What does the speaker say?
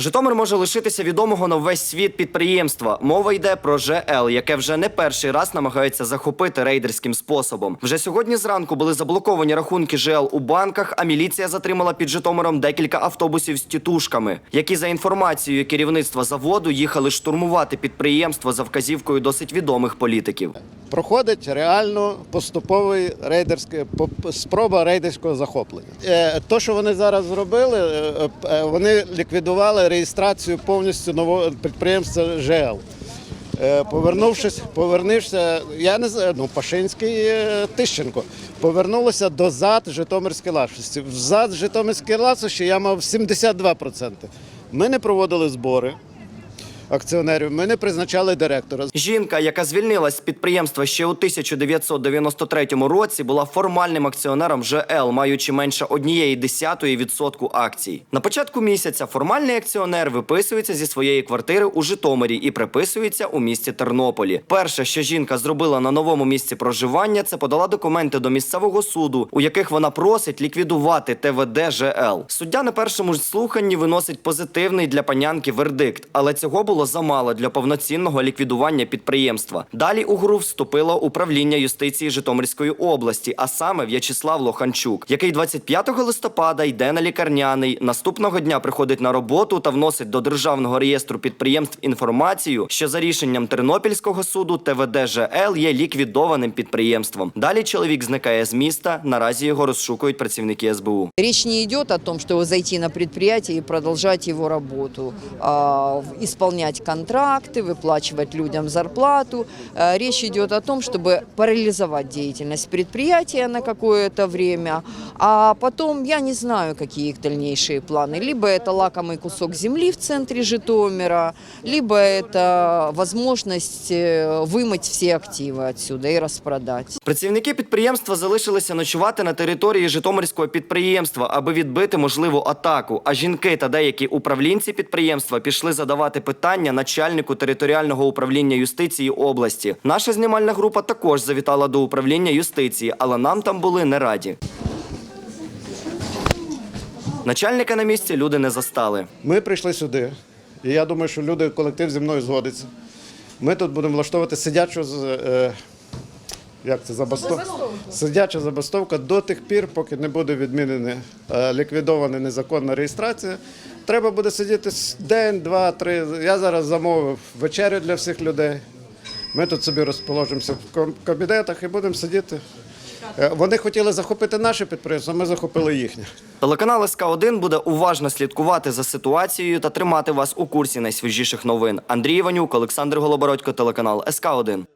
Житомир може лишитися відомого на весь світ підприємства. Мова йде про ЖЛ, яке вже не перший раз намагається захопити рейдерським способом. Вже сьогодні зранку були заблоковані рахунки ЖЛ у банках, а міліція затримала під Житомиром декілька автобусів з тітушками, які за інформацією керівництва заводу їхали штурмувати підприємство за вказівкою досить відомих політиків. Проходить реально поступовий рейдерський спроба рейдерського захоплення. Е, То, що вони зараз зробили, е, е, вони ліквідували реєстрацію повністю нового підприємства ЖЛ. Е, Повернувшись, повернувся, я не знаю, ну Пашинський е, Тищенко. Повернулося до ЗАД Житомирської ласощі. В ЗАД Житомирської ласощі я мав 72%. Ми не проводили збори акціонерів, ми не призначали директора. Жінка, яка звільнилась з підприємства ще у 1993 році, була формальним акціонером ЖЛ, маючи менше однієї десятої відсотку акцій. На початку місяця формальний акціонер виписується зі своєї квартири у Житомирі і приписується у місті Тернополі. Перше, що жінка зробила на новому місці проживання, це подала документи до місцевого суду, у яких вона просить ліквідувати ТВД ЖЛ. Суддя на першому слуханні виносить позитивний для панянки вердикт, але цього було замало для повноцінного ліквідування підприємства. Далі у гру вступило управління юстиції Житомирської області, а саме В'ячеслав Лоханчук, який 25 листопада йде на лікарняний. Наступного дня приходить на роботу та вносить до державного реєстру підприємств інформацію, що за рішенням Тернопільського суду ТВД ЖЛ є ліквідованим підприємством. Далі чоловік зникає з міста. Наразі його розшукують працівники СБУ. Речь не идет о том, чтобы зайти на предприятие и продолжать его работу, а, в- исполнять контракты, выплачивать людям зарплату. А, Речь идет о том, чтобы парализовать деятельность предприятия на какое-то время, а потом я не знаю, какие их дальнейшие планы. Либо это лакомый кусок земли в центре Житомира, либо это возможность э, вымыть все активы отсюда и распродать. Працівники підприємства залишилися ночувати на території Житомирського підприємства, аби відбити можливу атаку. А жінки та деякі управлінці підприємства пішли задавати питання начальнику територіального управління юстиції області. Наша знімальна група також завітала до управління юстиції, але нам там були не раді. Начальника на місці люди не застали. Ми прийшли сюди, і я думаю, що люди, колектив зі мною згодиться. Ми тут будемо влаштовувати сидячу з- е, як це забастовка? Сидяча забастовка до тих пір, поки не буде відмінена е, ліквідована незаконна реєстрація. Треба буде сидіти день, два, три. Я зараз замовив вечерю для всіх людей. Ми тут собі розположимося в кабінетах і будемо сидіти. Е, Вони хотіли захопити наше підприємство, ми захопили їхнє. Телеканал СК 1 буде уважно слідкувати за ситуацією та тримати вас у курсі найсвіжіших новин. Андрій Іванюк, Олександр Голобородько, телеканал СК 1